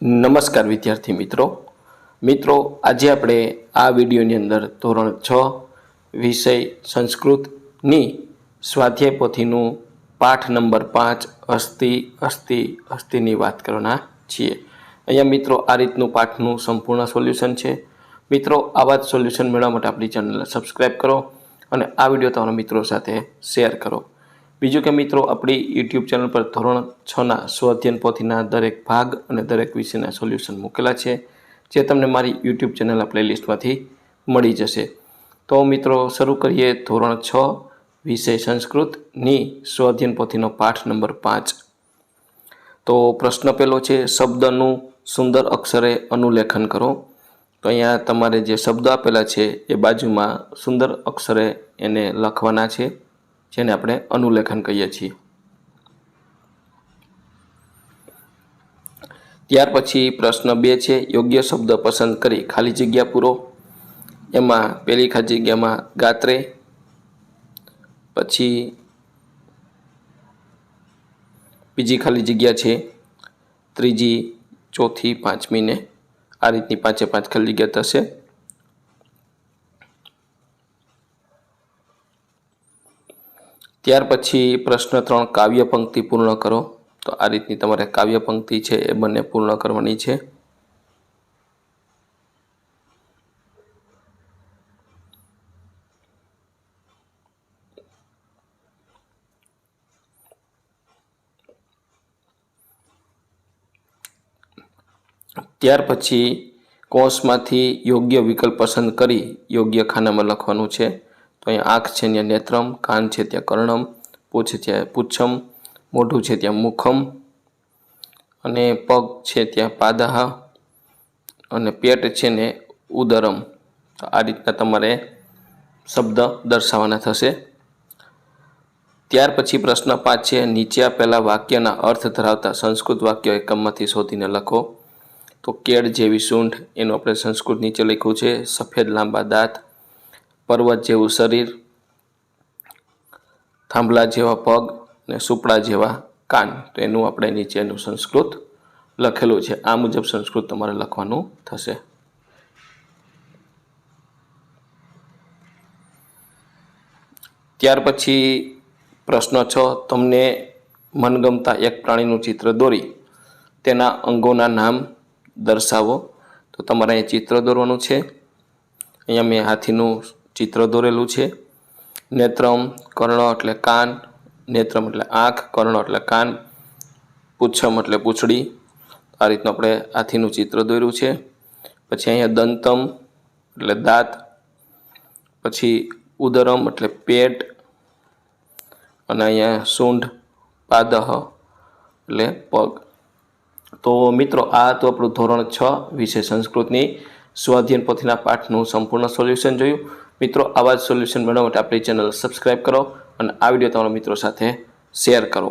નમસ્કાર વિદ્યાર્થી મિત્રો. મિત્રો, આજે આપણે આ વિડીયોની અંદર ધોરણ છ વિષય સંસ્કૃતની સ્વાધ્યાય પોથીનું પાઠ નંબર પાંચ, અસ્થિ અસ્થિ, અસ્થિની વાત કરવાના છીએ. અહીંયા મિત્રો, આ રીતનું પાઠનું સંપૂર્ણ સોલ્યુશન છે. મિત્રો આવા જ સોલ્યુશન મેળવવા માટે આપણી ચેનલને સબસ્ક્રાઈબ કરો અને આ વીડિયો તમારા મિત્રો સાથે શેર કરો. બીજું કે મિત્રો, આપણી યુટ્યુબ ચેનલ પર ધોરણ છના સ્વઅધ્યયન પોથીના દરેક ભાગ અને દરેક વિષયના સોલ્યુશન મૂકેલા છે, જે તમને મારી યુટ્યુબ ચેનલના પ્લેલિસ્ટમાંથી મળી જશે. તો મિત્રો, શરૂ કરીએ ધોરણ છ, વિષય સંસ્કૃતની સ્વઅધ્યયન પોથીનો પાઠ નંબર પાંચ. તો પ્રશ્ન પહેલો છે, શબ્દનું સુંદર અક્ષરે અનુલેખન કરો. તો અહીંયા તમારે જે શબ્દ આપેલા છે, એ બાજુમાં સુંદર અક્ષરે એને લખવાના છે. જેને આપણે અનુલેખન કહીએ છીએ. ત્યાર પછી પ્રશ્ન બે છે, યોગ્ય શબ્દ પસંદ કરી, ખાલી જગ્યા પૂરો. એમાં પહેલી ખાલી જગ્યામાં ગાત્રે, પછી બીજી ખાલી જગ્યા છે, ત્રીજી, ચોથી, પાંચમીને. આ રીતની પાંચે પાંચ ખાલી જગ્યા થશે. ત્યાર પછી પ્રશ્ન ત્રણ, કાવ્ય પંક્તિ પૂર્ણ કરો. તો આ રીતની તમારે કાવ્ય પંક્તિ છે એ બંને પૂર્ણ કરવાની છે. ત્યાર પછી કોષમાંથી યોગ્ય વિકલ્પ પસંદ કરી યોગ્ય ખાનામાં લખવાનું છે. તો અહીંયા આંખ છે ત્યાં નેત્રમ, કાન છે ત્યાં કર્ણમ, પૂછ છે પૂછમ, મોઢું છે ત્યાં મુખમ, અને પગ છે ત્યાં પાદાહ, અને પેટ છે ને ઉદરમ. આ રીતના તમારે શબ્દ દર્શાવવાના થશે. ત્યાર પછી પ્રશ્ન પાંચ છે, નીચે આપેલા વાક્યના અર્થ ધરાવતા સંસ્કૃત વાક્ય એકમમાંથી શોધીને લખો. તો કેળ જેવી સૂંઢ, એનું આપણે સંસ્કૃત નીચે લખ્યું છે, સફેદ લાંબા દાંત પર્વત જેવું શરીર, થાંભલા જેવા પગ ને સુપડા જેવા કાન. તો એનું આપણે નીચેનું સંસ્કૃત લખેલું છે. આ મુજબ સંસ્કૃત તમારે લખવાનું થશે. ત્યાર પછી પ્રશ્ન છ, તમને મનગમતા એક પ્રાણીનું ચિત્ર દોરી. તેના અંગોના નામ દર્શાવો. તો તમારે અહીંયા ચિત્ર દોરવાનું છે. અહીંયા મેં હાથીનું ચિત્ર દોરેલું છે. નેત્રમ, કર્ણ એટલે કાન. નેત્રમ એટલે આંખ, કર્ણ એટલે કાન. પૂછમ એટલે પૂંછડી. આ રીતનું આપણે હાથીનું ચિત્ર દોર્યું છે. પછી અહીંયા દંતમ એટલે દાંત. પછી ઉદરમ એટલે પેટ. અને અહીંયા સૂંઢ, પાદહ એટલે પગ. તો મિત્રો, આ તો આપણું ધોરણ છ વિશે સંસ્કૃતની સ્વાધ્યન પોથીના પાઠનું સંપૂર્ણ સોલ્યુશન જોયું. મિત્રો, આવા જ સોલ્યુશન મેળવવા માટે આપણી ચેનલ સબસ્ક્રાઈબ કરો અને આ વીડિયો તમારા મિત્રો સાથે શેર કરો.